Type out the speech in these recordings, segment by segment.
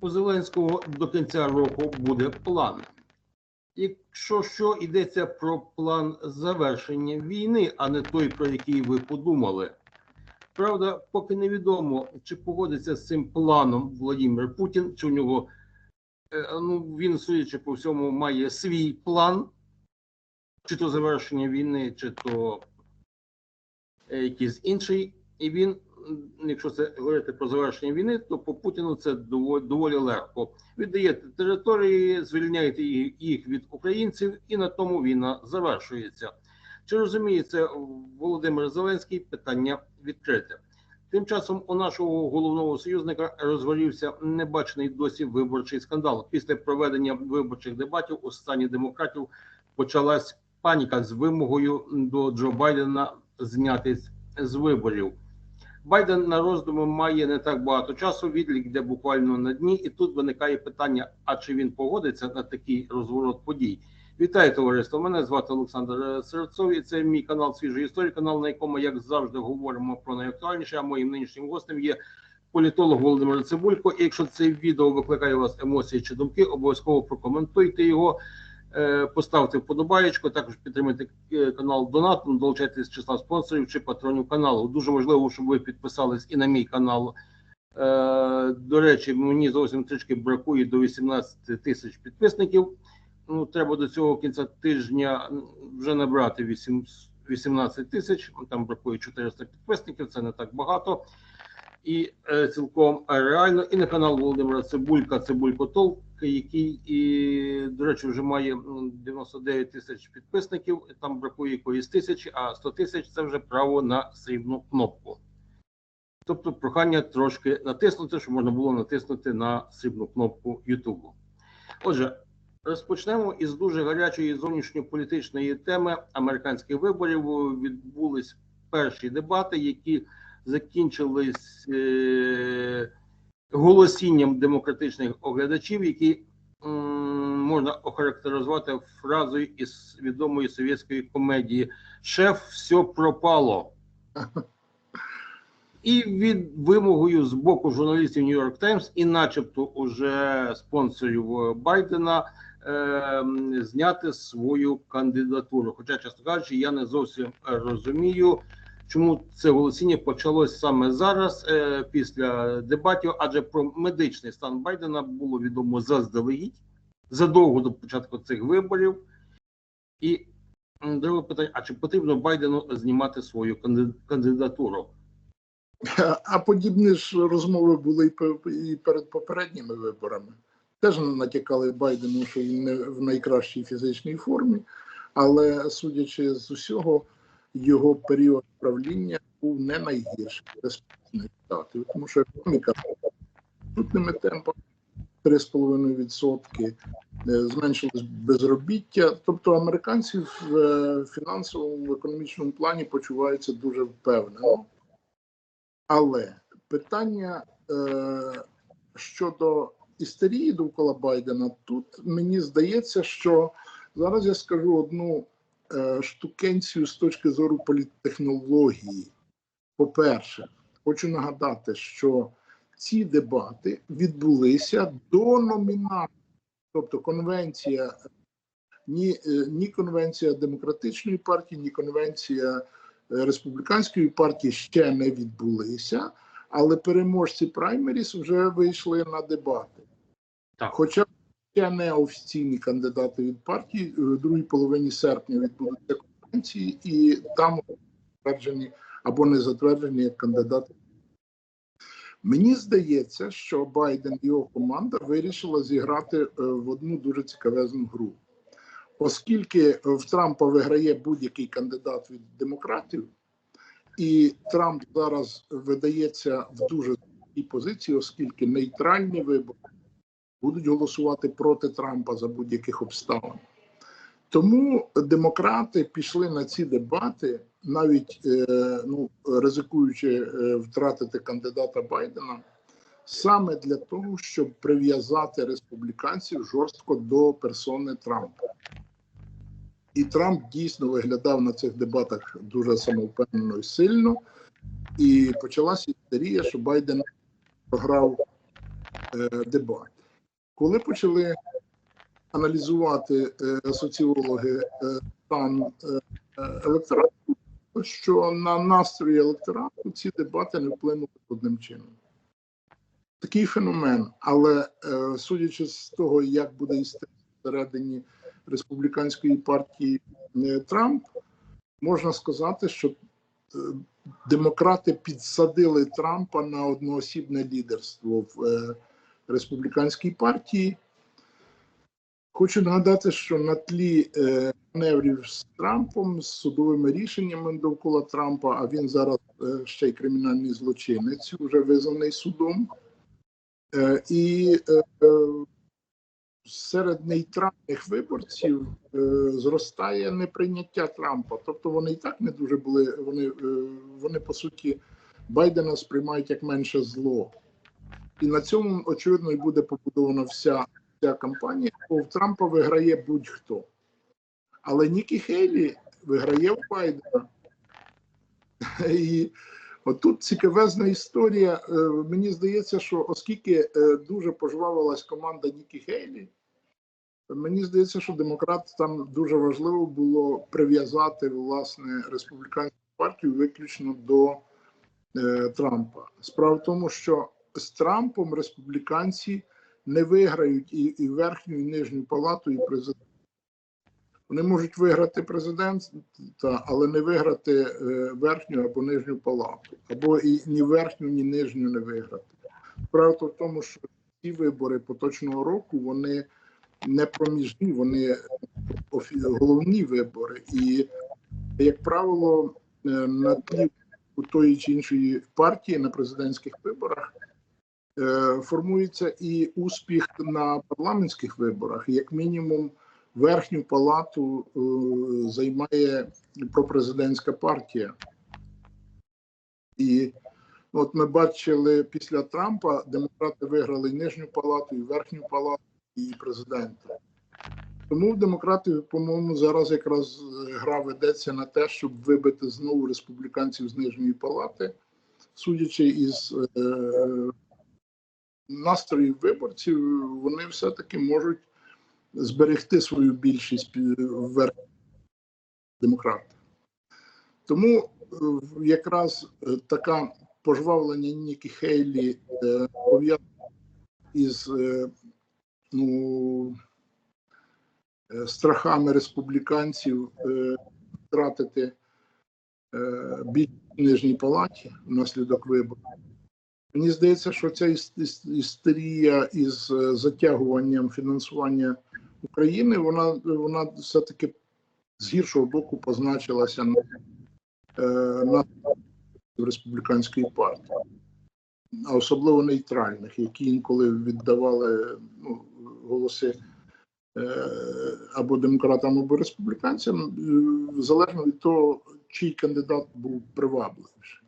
у Зеленського до кінця року буде план. Якщо що йдеться про план завершення війни, а не той, про який ви подумали. Правда, поки невідомо, чи погодиться з цим планом Владимир Путін, чи у нього е, ну він, судячи по всьому, має свій план, чи то завершення війни, чи то е, якийсь інший. І він, якщо це говорити про завершення війни, то по Путіну це доволі, доволі легко. Віддаєте території, звільняєте їх від українців, і на тому війна завершується. Чи розуміє це Володимир Зеленський? Питання відкрите. Тим часом у нашого головного союзника розгорівся небачений досі виборчий скандал. Після проведення виборчих дебатів у стані демократів почалась паніка з вимогою до Джо Байдена знятись з виборів. Байден на роздуми має не так багато часу. Відлік йде буквально на дні, і тут виникає питання: а чи він погодиться на такий розворот подій? Вітаю товариство! Мене звати Олександр Серцов, і це мій канал Свіжої історії, канал, на якому, як завжди, говоримо про найактуальніше. А моїм нинішнім гостем є політолог Володимир Цибулько. І якщо це відео викликає у вас емоції чи думки, обов'язково прокоментуйте його. Е, Поставте вподобаєчку, також підтримайте е, канал Донатом, долучайтесь з числа спонсорів чи патронів каналу. Дуже важливо, щоб ви підписались і на мій канал. Е, До речі, мені зовсім трішки бракує до 18 тисяч підписників. Ну, треба до цього кінця тижня вже набрати 8, 18 тисяч. Там бракує 400 підписників, це не так багато. І е, цілком реально. І на канал Володимира Цибулька, Цибулько Толк, який, і, до речі, вже має м, 99 тисяч підписників. Там бракує якоїсь тисячі, а 100 тисяч це вже право на срібну кнопку. Тобто прохання трошки натиснути, щоб можна було натиснути на срібну кнопку Ютубу. Отже, розпочнемо із дуже гарячої зовнішньополітичної теми американських виборів. Відбулись перші дебати, які закінчились е, голосінням демократичних оглядачів, які можна охарактеризувати фразою із відомої совєтської комедії Шеф, все пропало. І від вимогою з боку журналістів York Times і, начебто, уже спонсорів Байдена е, зняти свою кандидатуру. Хоча, чесно кажучи, я не зовсім розумію, чому це голосіння почалось саме зараз, е, після дебатів, адже про медичний стан Байдена було відомо заздалегідь задовго до початку цих виборів. І друге питання: а чи потрібно Байдену знімати свою кандидатуру? А подібні ж розмови були і перед попередніми виборами. Теж натякали Байдену, що він не в найкращій фізичній формі, але судячи з усього, його період правління був не найгірший Сполучених Штатів, тому що економіка крутними темпами 3,5%, е, зменшилось безробіття. Тобто американці в е, фінансовому економічному плані почуваються дуже впевнено. Але питання е, щодо істерії довкола Байдена, тут мені здається, що зараз я скажу одну штукенцію з точки зору політтехнології. По-перше, хочу нагадати, що ці дебати відбулися до номінації, тобто конвенція, ні, е, ні конвенція демократичної партії, ні конвенція е, республіканської партії ще не відбулися, але переможці праймеріс вже вийшли на дебати. Так. Хоча ще не офіційні кандидати від партії в другій половині серпня відбудуться конференції, і там затверджені або не затверджені як кандидати. Мені здається, що Байден і його команда вирішила зіграти е, в одну дуже цікавезну гру. Оскільки в Трампа виграє будь-який кандидат від демократів, і Трамп зараз видається в дуже позиції, оскільки нейтральні вибори будуть голосувати проти Трампа за будь-яких обставин. Тому демократи пішли на ці дебати, навіть е, ну, ризикуючи е, втратити кандидата Байдена, саме для того, щоб прив'язати республіканців жорстко до персони Трампа. І Трамп дійсно виглядав на цих дебатах дуже самовпевнено і сильно. І почалася істерія, що Байден програв е, дебати. Коли почали аналізувати е, соціологи е, стан е, електорату, що на настрої електорату ці дебати не вплинули одним чином. Такий феномен, але е, судячи з того, як буде історія всередині республіканської партії е, Трамп, можна сказати, що е, демократи підсадили Трампа на одноосібне лідерство в е, республіканській партії. Хочу нагадати, що на тлі е, маневрів з Трампом, з судовими рішеннями довкола Трампа, а він зараз е, ще й кримінальний злочинець, вже визнаний судом. Е, і е, е, серед нейтральних виборців е, зростає неприйняття Трампа. Тобто вони і так не дуже були. Вони, е, вони по суті Байдена сприймають як менше зло. І на цьому, очевидно, і буде побудована вся ця кампанія, бо в Трампа виграє будь-хто. Але Нікі Хейлі виграє в Байдена. І отут цікавезна історія. Е, Мені здається, що оскільки е, дуже пожвавилась команда Нікі Хейлі, мені здається, що демократ там дуже важливо було прив'язати власне республіканську партію виключно до е, Трампа. Справа в тому, що з Трампом республіканці не виграють і, і верхню, і нижню палату, і президент. Вони можуть виграти президента, але не виграти е, верхню або нижню палату, або і ні верхню, ні нижню не виграти. Правда в тому, що ці вибори поточного року вони не проміжні, вони головні вибори. І, як правило, е, на тлі у тої чи іншої партії на президентських виборах формується і успіх на парламентських виборах. Як мінімум, верхню палату е, займає пропрезидентська партія. І от ми бачили після Трампа, демократи виграли нижню палату, і верхню палату, і президента. Тому в демократів, по-моєму, зараз якраз е, гра ведеться на те, щоб вибити знову республіканців з нижньої палати, судячи із е, настроїв виборців, вони все-таки можуть зберегти свою більшість вверх демократи. Тому е, якраз е, така пожвавлення Нікі Хейлі е, пов'язане із ну, страхами республіканців втратити в нижній палаті внаслідок виборів. Мені здається, що ця іс- іс- істерія із е, затягуванням фінансування України, вона, вона все-таки з гіршого боку позначилася на, е, на республіканської партії, а особливо нейтральних, які інколи віддавали ну, голоси е, або демократам, або республіканцям, залежно від того, чий кандидат був привабливіший.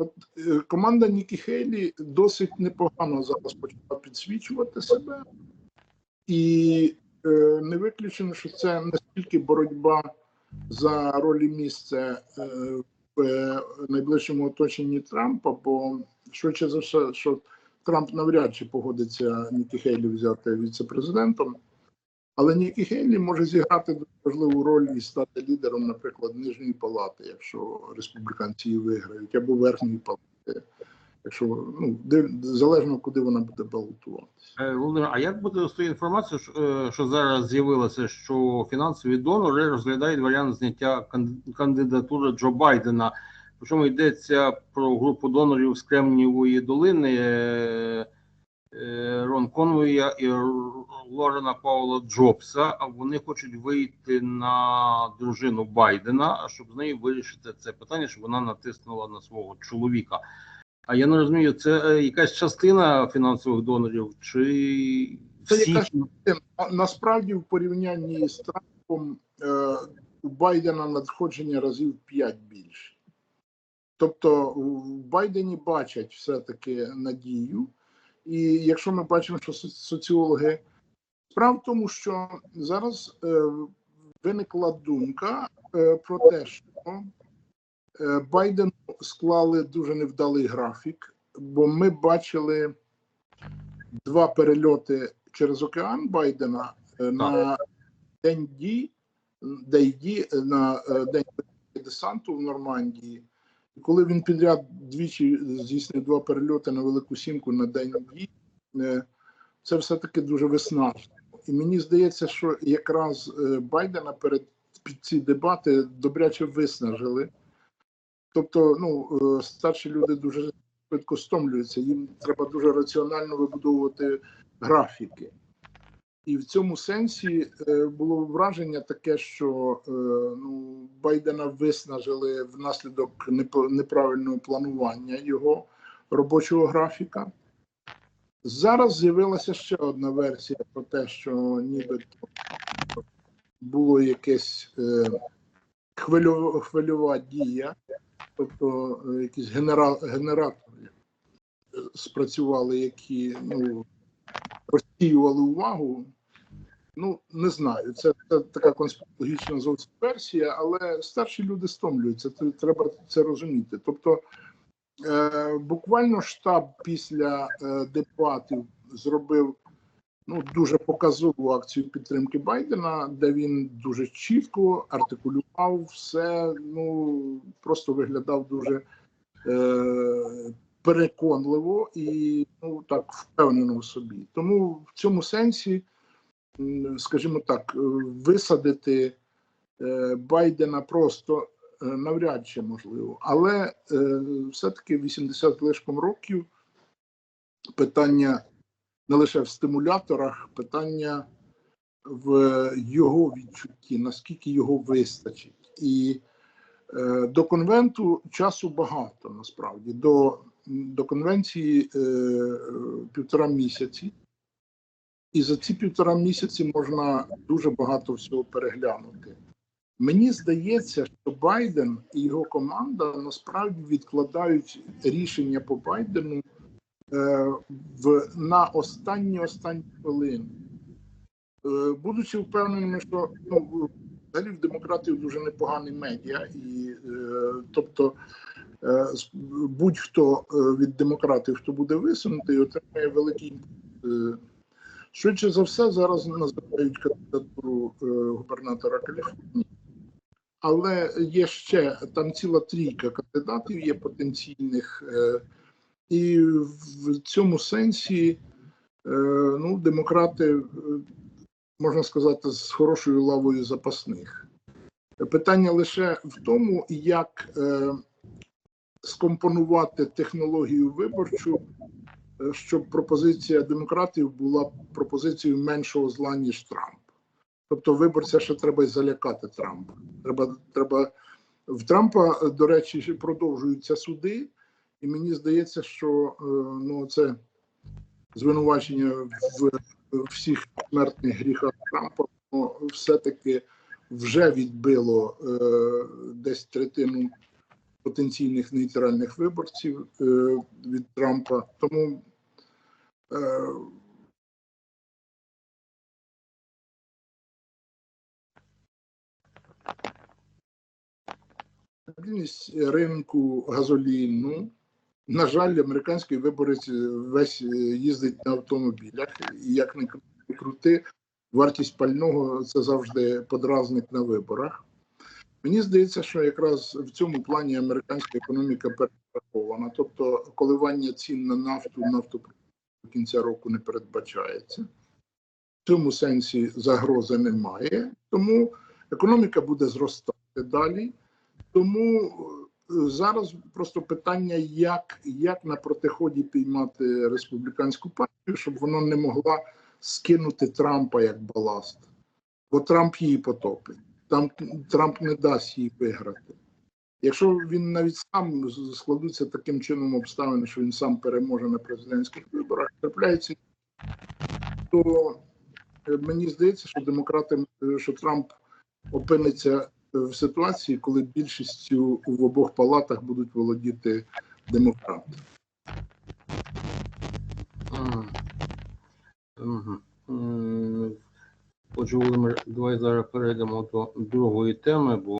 От е, команда Нікі Хейлі досить непогано зараз почала підсвічувати себе, і е, не виключено, що це не стільки боротьба за роль і місце е, в е, найближчому оточенні Трампа, бо швидше за все, що Трамп навряд чи погодиться Нікі Хейлі взяти віце-президентом. Але Нікі Хейлі може зіграти дуже важливу роль і стати лідером, наприклад, нижньої палати, якщо республіканці її виграють, або верхньої палати, якщо ну залежно куди вона буде балотуватися. Е, а як буде з тою інформацією, що, е, зараз з'явилося, що фінансові донори розглядають варіант зняття кандидатури Джо Байдена? Причому йдеться про групу донорів з Кремнієвої долини е, Рон Конвоя і Лорена Паула Джобса. А вони хочуть вийти на дружину Байдена, щоб з нею вирішити це питання, щоб вона натиснула на свого чоловіка. А я не розумію, це е, якась частина фінансових донорів, чи Це всі? якась насправді в порівнянні з Трампом е, у Байдена надходження разів 5 більше. Тобто в Байдені бачать все-таки надію. І якщо ми бачимо, що соціологи справа в тому, що зараз е, виникла думка е, про те, що е, Байдену склали дуже невдалий графік, бо ми бачили два перельоти через океан Байдена е, на день дій, день дій на е, день десанту в Нормандії. І коли він підряд двічі здійснив два перельоти на Велику Сімку на день дій, е, це все-таки дуже виснажливо. І мені здається, що якраз е, Байдена перед під ці дебати добряче виснажили. Тобто, ну, е, старші люди дуже швидко стомлюються, їм треба дуже раціонально вибудовувати графіки. І в цьому сенсі е, було враження таке, що ну, Байдена виснажили внаслідок неправильного планування його робочого графіка. Зараз з'явилася ще одна версія про те, що нібито було якесь е, хвильова, хвильова дія, тобто е, якісь генера, генератори е, спрацювали, які ну, розсіювали увагу. Ну, не знаю. Це, це така конспірологічна зовсім версія, але старші люди стомлюються. Треба це розуміти. Тобто, буквально штаб після е, дебатів зробив ну, дуже показову акцію підтримки Байдена, де він дуже чітко артикулював все, ну просто виглядав дуже е, переконливо і ну так впевнено в собі. Тому в цьому сенсі, скажімо так, е, висадити е, Байдена просто е, навряд чи можливо, але е, все-таки 80 лишком років питання не лише в стимуляторах, питання в його відчутті, наскільки його вистачить. І е, до конвенту часу багато насправді. До, до конвенції е, е, півтора місяці. І за ці півтора місяці можна дуже багато всього переглянути. Мені здається, що Байден і його команда насправді відкладають рішення по Байдену е, в на останні останні хвилини, е, будучи впевненими, що ну взагалі в демократів дуже непоганий медіа, і е, тобто е, будь-хто е, від демократів, хто буде висунутий, отримає великий. Е, Швидше за все, зараз називають кандидатуру е, губернатора Каліфорнії. Але є ще там ціла трійка кандидатів, є потенційних. Е, і в цьому сенсі е, ну, демократи, е, можна сказати, з хорошою лавою запасних. Питання лише в тому, як скомпонувати технологію виборчу, щоб пропозиція демократів була пропозицією меншого зла, ніж Трамп. Тобто виборця ще треба залякати Трампа. Треба, треба в Трампа, е, до речі, продовжуються суди. І мені здається, що е, ну це звинувачення в, всіх смертних гріхах Трампа воно все-таки вже відбило е, десь третину потенційних нейтральних виборців е, від Трампа. Тому е, стабільність ринку газоліну. На жаль, американський виборець весь е, їздить на автомобілях. І як не крути, вартість пального це завжди подразник на виборах. Мені здається, що якраз в цьому плані американська економіка перерахована. Тобто коливання цін на нафту, нафту до кінця року не передбачається. В цьому сенсі загрози немає. Тому економіка буде зростати далі. Тому е, зараз просто питання, як, як на протиході піймати республіканську партію, щоб вона не могла скинути Трампа як баласт, бо Трамп її потопить. Там Трамп не дасть їй виграти. Якщо він навіть сам складуться таким чином обставини, що він сам переможе на президентських виборах, трапляється, то е, мені здається, що демократи, е, що Трамп опиниться в ситуації, коли більшістю в обох палатах будуть володіти демократи. Ага. Отже, Володимир, давай зараз перейдемо до другої теми, бо